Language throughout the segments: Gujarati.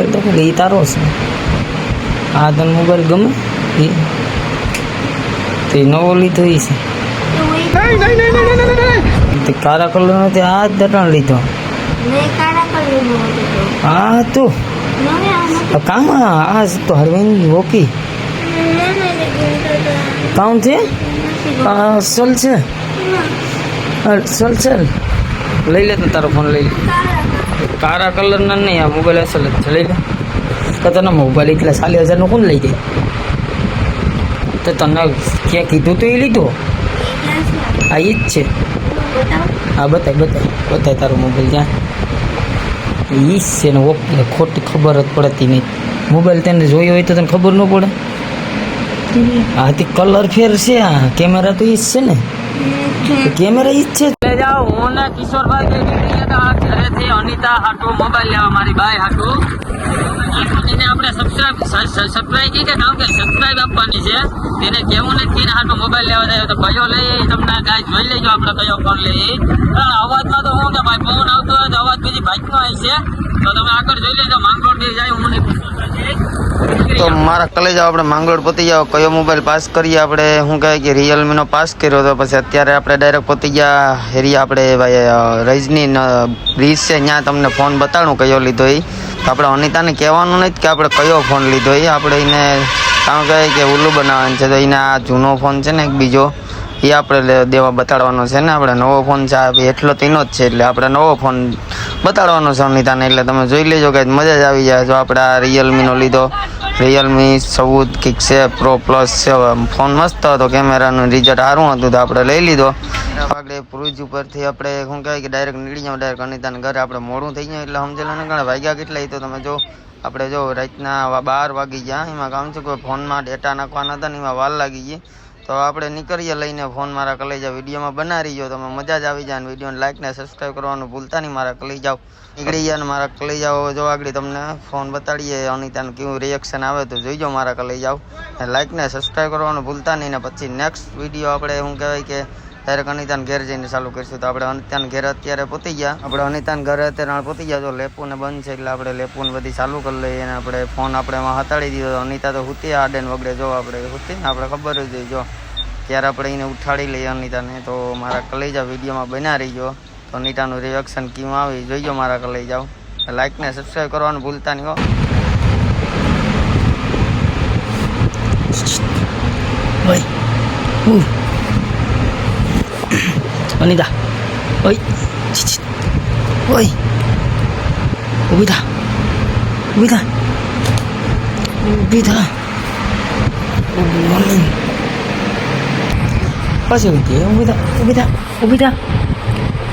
મોબાઈલ તો એ તારો છે. આ તને મોબાઈલ ગમે? એ. તે નવો લીધો એ છે. તે કાળા કલરનો તે આ જ દટાણ લીધો. હા તો. આ તો મને આમાં આ કામ? આ તો હરવેન ઓકી મને કામ છે? સલ છે? સલ સલ લઈ લે તારો ફોન લઈ લે. કાળા કલરના નહીં આ મોબાઈલ અસલ જ છે લઈ લે. તો તને મોબાઈલ એટલે સાલી હજારનો કોણ લઈ જાય તો તને ક્યાં કીધું તો એ લીધો? આ ઈ જ છે. હા બતાય બતાય બતાય તારો મોબાઈલ ત્યાં એ જ છે ને ઓકે ખોટી ખબર જ પડતી નહીં. મોબાઈલ તેને જોયો હોય તો તને ખબર ન પડે. હા તે કલર ફેર છે આ કેમેરા તો એ જ છે ને. કેમેરા ઈ છે. લે જાઓ, હું ને કિશોરભાઈ બે નીકળી હતા ઘરેથી અનિતા હાટુ, મોબાઈલ લેવા મારી ભાઈ હાટુ. એને આપણે સબસ્ક્રાઇબ સબસ્ક્રાઇબ કે કામ કે સબસ્ક્રાઇબ આપવાની છે. તેને કેવું નથી ને હાટુ મોબાઈલ લેવા જાય તો કયો લઈએ તમને ગાય જોઈ લેજો, આપણે કયો ફોન લઈએ પણ અવાજમાં તો હું કે ભાઈ ફોન આવતો હોય તો અવાજ બીજી બાઇકનો આવી છે. તો તમે આગળ જોઈ લેજો, માંગરોળ જાય, હું ને તો મારા કલેજા આપણે માંગરોળ પતી ગયા. કયો મોબાઈલ પાસ કરીએ આપણે? શું કહે કે રિયલમીનો પાસ કર્યો તો પછી અત્યારે આપણે ડાયરેક્ટ પતી ગયા. હેરી આપણે ભાઈ રજની બ્રિજ છે ત્યાં તમને ફોન બતાડું કયો લીધો એ તો આપણે અનિતાને કહેવાનું નથી કે આપણે કયો ફોન લીધો એ આપણે એને કારણ કહે કે ઉલ્લુ બનાવવાનું છે. તો એને આ જૂનો ફોન છે ને એક બીજો. એ આપણે લે- દેવા બતાડવાનો છે ને, આપણે નવો ફોન છે, આ એટલો તેનો જ છે, એટલે આપણે નવો ફોન બતાડવાનો છે અનિતાને એટલે તમે જોઈ લેજો કે મજા જ આવી જાય. જો આપણે આ રિયલમીનો લીધો. રિયલમી ચૌદ કિક છે પ્રો પ્લસ છે ફોન મસ્ત હતો, કેમેરાનું રિઝલ્ટ સારું હતું તો આપણે લઈ લીધો. આપણે ભુજ ઉપરથી આપણે, શું કહેવાય કે ડાયરેક્ટ નીકળી જાવ ડાયરેક્ટ અનિતાને ઘરે આપણે મોડું થઈ ગયું, એટલે સમજેલો ને ઘણા વાગ્યા કેટલા એ તો તમે જો, આપણે જો રાતના વા- બાર વાગી ગયા, એમાં કામ છે, કોઈ ફોનમાં ડેટા નાખવાના હતા ને, એમાં વાર લાગી ગઈ તો આપણે નીકળીએ લઈને ફોન મારા કલેજા વિડીયોમાં બનાવી જો તમે મજા જ આવી જાય વિડીયોને લાઈક ને સબસ્ક્રાઈબ કરવાનું ભૂલતા નહીં મારા કલેજાઓ. નીકળી ગયા ને મારા કલેજાઓ જો આગળ તમને ફોન બતાડીએ. અનિતાનું કેવું રિએક્શન આવે તો જોઈજો મારા કલેજાઓ. લાઈક ને સબસ્ક્રાઈબ કરવાનું ભૂલતા નહીં ને પછી નેક્સ્ટ વીડિયો આપણે શું કહેવાય કે ડાયરેક્ટ અનિતાને ઘેર જઈને ચાલુ કરીશું. તો આપણે અનિતાને ઘેર અત્યારે પહોંચી ગયા. આપણે અનિતાને ઘરે અત્યારે પહોંચી ગયા. તો લેપુને બંધ છે એટલે આપણે લેપુને બધી ચાલુ કરી લઈએ અને આપણે ફોન આપણે એમાં હતાડી દીધો. અનિતા તો હુતી આડે વગડે. જો આપણે હુતી ને આપણે ખબર જ જો ત્યારે આપણે એને ઉઠાડી લઈએ અનિતાને. તો મારા કલેજા વિડીયોમાં બના ગયો તો અનિતાનું રિએક્શન કેવું આવી જોઈ જોઈજો મારા કલેજાઓ. લાઈક ને સબસ્ક્રાઈબ કરવાનું ભૂલતા નહીં હો. ઓય ઉ અનિતા ઓય છી, છી. ઓય ઊભી થા ઊભી થા ઊભી થા ઊભી પાછી ઊભી થા ઊભી થા ઊભી થા ઊભી થા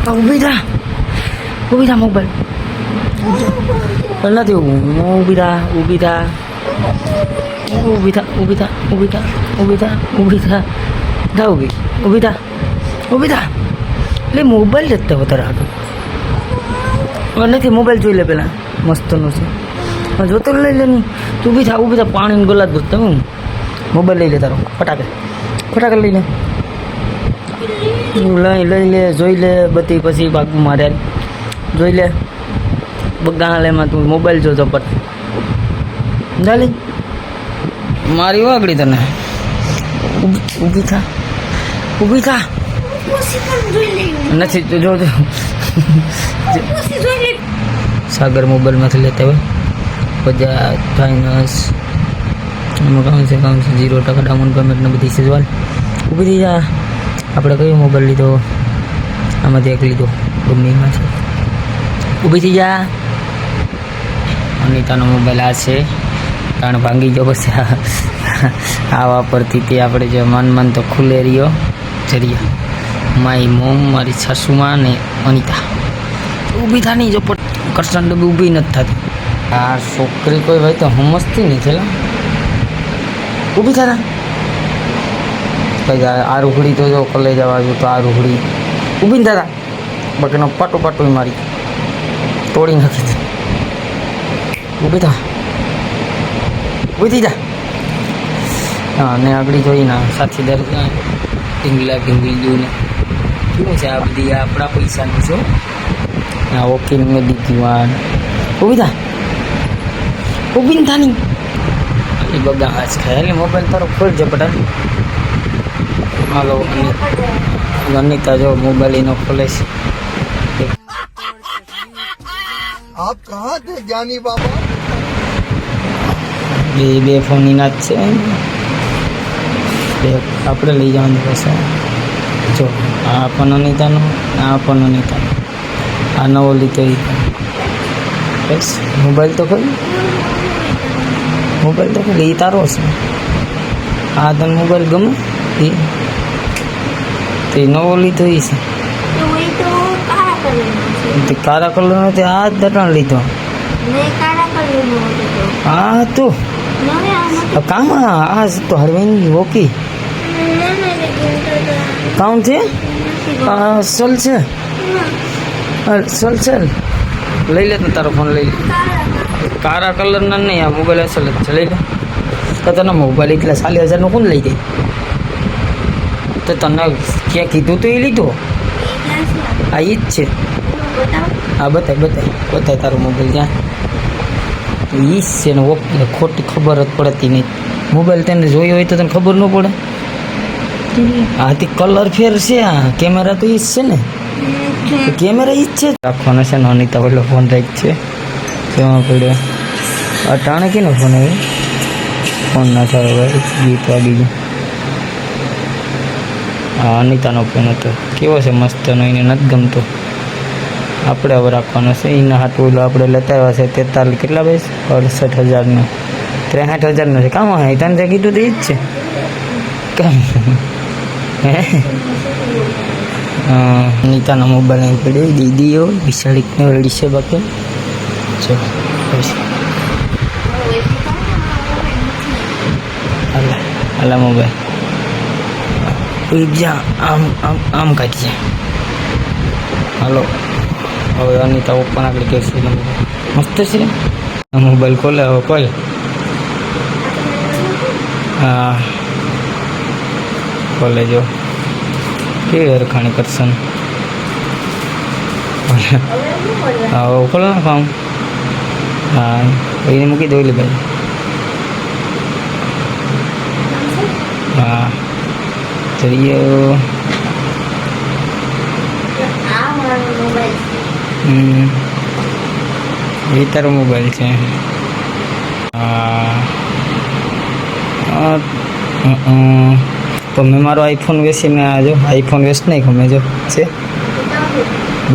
આ ઊભી થા ઊભી થા મોબાઈલ પણ નથી ઊભું ઊભી થા ઊભી થા ઊભી થા ઊભી થા ઊભી થા ઊભી થા ઊભી થા થા ઊભી ઊભી થા ઊભી થા એટલે મોબાઈલ જ તે વધારે હતું નથી, મોબાઈલ જોઈ લે પેલા. મસ્તનો છે. જોતો લઈ લે નહીં તું થા ઊભી થા પાણીનો ગલાસ દૂધ તમે મોબાઈલ લઈ લે તારો. ફટાકે. ફટાકે લઈ લે. લઈ લઈ લે, જોઈ લે, બધી પછી બાગું મારે. જોઈ લે. બગાલેમાં તું મોબાઈલ જોતો પર. ચાલી મારી વાગડી તને. ઊભી થા. ઊભી થા. પણ નથી તો જો સાગર મોબાઈલમાંથી લેતા હોય. બજાજ ફાઇનાન્સ એમાં કામ છે ઝીરો ટકા ડાઉન પેમેન્ટ ને બધી સિઝવાલ ઊભી થઈ જા. આપણે કયો મોબાઈલ લીધો? આમાંથી એક લીધો. ગમે છે. ઊભી થઈ જા. અનિતાનો મોબાઈલ આ છે. કારણ ભાંગી ગયો પછી આ- વાપરતી તે આપણે જે મન મન તો ખુલ્લે રહ્યો. જરિયા. મારી મોમ, મારી સાસુમાં ને અનિતા. ઊભી થાની જો પટ કરશન ડબ્બી ઊભી નથી થતી. આ છોકરી કોઈ ભાઈ તો હમસતી નહીં થયેલા ઊભી થતા કઈ આ રૂઘડી તો જો કલે જવા જો તો આ રૂહડી ઊભી થતા બાકીનો પાટો પાટો મારી. તોડી નાખી ઊભી થા. ઊભી થઈ જા. હા, ને આગળ જોઈને સાથીદાર ટીંગલા ટીંગલી ને લખ્યું છે આ બધી આપણા પૈસાનું છે આ વકીલ મેં દીધી વાર ઊભી થા. ઊભી એ બધા હાજ ખાય એટલે મોબાઈલ તારો ખોલ છે પટાન. હાલો અનિતા જો મોબાઈલ એનો ખોલે છે. આપ કહા થે જ્ઞાની બાબા? બે બે ફોન એના જ છે આપણે લઈ જવાની પાસે. જો. આ પણ અનિતાનો આ પણ અનિતાનો આ નવો લીધો એ બસ મોબાઈલ તો ખરી મોબાઈલ તો ખરી એ તારો છે. આ તને મોબાઈલ ગમે? એ તે નવો લીધો એ છે. તો એ કાળા કલરનો છે. તે કાળા કલરનો તે આ જ દટણ લીધો. હતો તો. કામ આ તો હળવેની ઓકી ના ના એટલે ગિલ્ટર છે? ગમતું. આ સલ છે. ચલ ચલ. લઈ લે તારો ફોન લઈ લે. કાળા કલરના નહીં આ મોબાઈલ અસલ જ છે. લઈ લે. તો તને મોબાઈલ એટલા સાલી હજારનો કોણ લઈ જાય? તો તને ક્યાં કીધું તો એ લીધો? એ છે આ ઈ જ છે. હા આ બતાય બતાય. બતાય તારો મોબાઈલ ક્યાં? ઈ જ છે ને ઓકે ખોટી ખબર જ પડતી નહીં. મોબાઈલ તને જોયો હોય તો તને ખબર ન પડે. આ તે કલર ફેર છે આ કેમેરા તો ઈ જ છે ને? કેમેરા ઈ જ છે? રાખવાનો છે ને અનિતા પેલો ફોન રાખ છે. કેમાં પડ્યો? આ ટાણે કેનો ફોન આવ્યો? ફોન ના થાય ભાઈ ગીત વાગી ગયું. હા અનિતાનો ફોન હતો. કેવો છે મસ્તનો એને નથી ગમતો. આપણે હવે રાખવાનો છે એના હાથ ઓલો આપણે લેતા આવ્યા છે તેતાલીસ કેટલા ભાઈ અડસઠ હજારનો. ત્રેસઠ હજારનો છે. કામ હા તને જે કીધું તો એ જ છે. કામ નીતાનો મોબાઈલ અહીં પડ્યો, દીદીઓ, વિશાળીકને રેડી છે બાકી. ચલો હાલા મોબાઈલ જા આમ આમ આમ કાઢીએ હાલો, હવે અનિતા ઓપન આગળ કરશે મસ્ત છે. મોબાઈલ ખોલે, હવે ખોલ. હા. ખોલે જો કેવી હરખાણી કરશન? હા ઉખોલો ખોલો ને ફોર્મ. હા, એને મૂકી દો ભાઈ. હા છે હમ, એ તારો મોબાઈલ છે. હા. તો મેં મારો આઈફોન વેચીને આ જો આઈફોન વેચ નહીં ગમે જો. છે?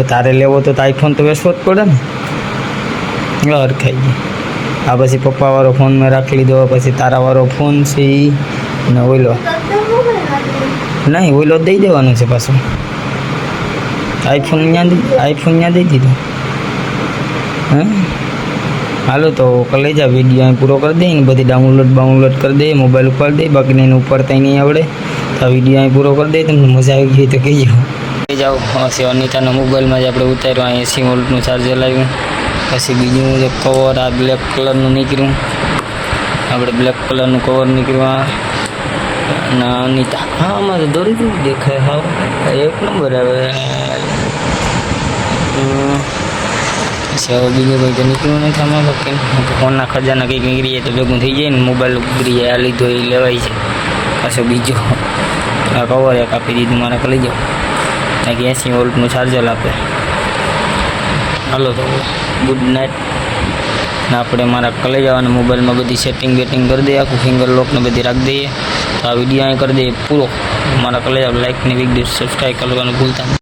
તારે લેવો તો આઈફોન તો વેચવો જ પડે ને. અરખાઈ ગઈ. આ પછી પપ્પાવાળો ફોન મેં રાખી લીધો, પછી તારાવાળો ફોન છે એ ને ઓઈલો નહીં ઓઈલો દઈ દેવાનો છે પાછો. આઈફોન ત્યાં આઈફોન ત્યાં દઈ દીધો. હે? હાલો, તો લઈ જા વીડિયો અહીં પૂરો કરી દઈએ ને બધી ડાઉનલોડ બાઉનલોડ કરી દઈએ મોબાઈલ ઉપર દઈએ, બાકીને એને ત્યાં નહીં આવડે. તો આ વીડિયો અહીં પૂરો કરી દઈએ, તમને મજા આવી ગઈ તો કહી જાઓ કહી જાઓ પછી અનિતાના મોબાઈલમાં જ આપણે ઉતાર્યું અહીં એસી વોલ્ટનું ચાર્જર લાવ્યું. પછી બીજું જે કવર આ બ્લેક કલરનું નીકળ્યું. આપણે બ્લેક કલરનું કવર નીકળ્યું અને અનિતા, હા તો દોરી દેખાય, હા. એક નંબર આવે. પછી હવે બીજું કંઈ તો નીકળ્યું નથી અમારે કેમ ફોનના ખજાના કંઈક નીકળી જાય તો ભેગું થઈ જાય ને મોબાઈલ ઉગરી જાય, આ લીધો, એ લેવાય છે. પાછો બીજો. આ કવર એક આપી દીધું, મારે કરી જાઓ કારણ કે એસી વોલ્ટનું ચાર્જર આપે. હાલો તો ગુડ નાઇટ ને આપણે મારા કલે જવાના મોબાઈલમાં બધી સેટિંગ બેટિંગ કરી દઈએ, આખું ફિંગર લોકને બધી રાખી દઈએ. તો આ વીડિયો અહીં કરી દઈએ પૂરો. મારા કલેજ લાઇકની વીડિયો સબસ્ક્રાઈબ કરવાનું ભૂલતા.